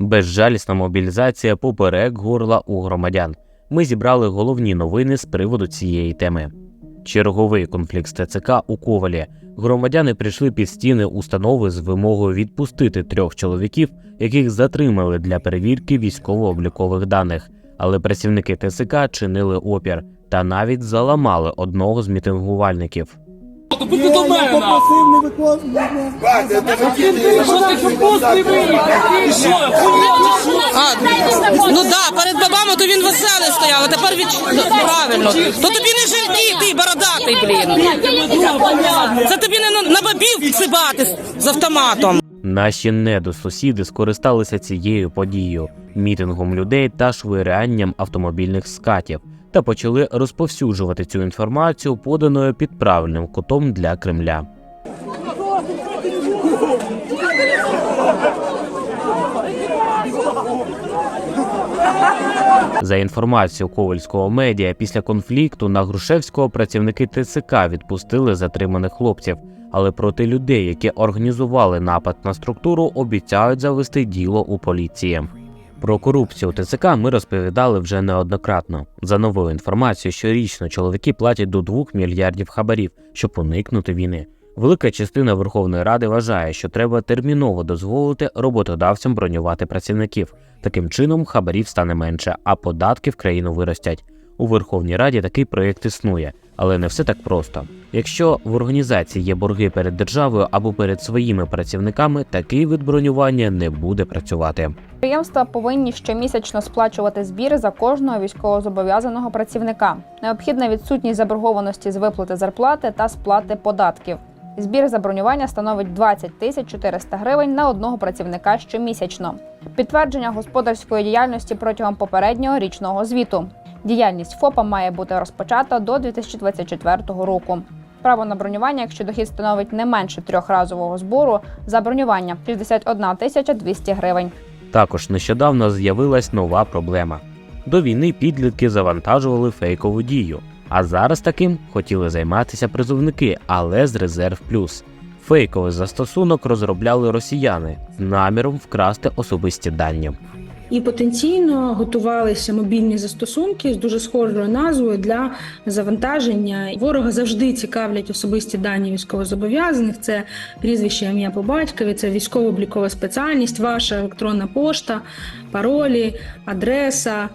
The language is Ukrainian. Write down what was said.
Безжалісна мобілізація поперек горла у громадян. Ми зібрали головні новини з приводу цієї теми. Черговий конфлікт з ТЦК у Ковалі. Громадяни прийшли під стіни установи з вимогою відпустити трьох чоловіків, яких затримали для перевірки військово-облікових даних. Але працівники ТЦК чинили опір та навіть заламали одного з мітингувальників. Будь до мене! попросив не виконувати. Що ти капустний виїхав? Що, хуйня чи що? А, ну да, перед бабами то він веселий стояв, а тепер від... ну, правильно. То тобі не жерді, ти бородатий, блін. Це тобі не на- на бабів цибати з автоматом. Наші недосусіди скористалися цією подією, мітингом людей та швирянням автомобільних скатів та почали розповсюджувати цю інформацію, поданою під правильним кутом для Кремля. За інформацією ковальського медіа, після конфлікту на Грушевського працівники ТЦК відпустили затриманих хлопців, але проти людей, які організували напад на структуру, обіцяють завести діло у поліції. Про корупцію у ТЦК ми розповідали вже неоднократно. За новою інформацією, щорічно чоловіки платять до 2 мільярдів хабарів, щоб уникнути війни. Велика частина Верховної Ради вважає, що треба терміново дозволити роботодавцям бронювати працівників. Таким чином хабарів стане менше, а податки в країну виростять. У Верховній Раді такий проєкт існує, але не все так просто. Якщо в організації є борги перед державою або перед своїми працівниками, такий вид бронювання не буде працювати. Підприємства повинні щомісячно сплачувати збір за кожного військовозобов'язаного працівника. Необхідна відсутність заборгованості з виплати зарплати та сплати податків. Збір за бронювання становить 20 тисяч 400 гривень на одного працівника щомісячно. Підтвердження господарської діяльності протягом попереднього річного звіту. Діяльність ФОПа має бути розпочата до 2024 року. Право на бронювання, якщо дохід становить не менше трьохразового збору за бронювання 61 тисяча 200 гривень. Також нещодавно з'явилась нова проблема. До війни підлітки завантажували фейкову дію, а зараз таким хотіли займатися призовники, але з резерв плюс. Фейковий застосунок розробляли росіяни з наміром вкрасти особисті дані. І потенційно готувалися мобільні застосунки з дуже схожою назвою для завантаження. Ворога завжди цікавлять особисті дані військовозобов'язаних. Це прізвище ім'я по батькові, це військово-облікова спеціальність, ваша електронна пошта, паролі, адреса,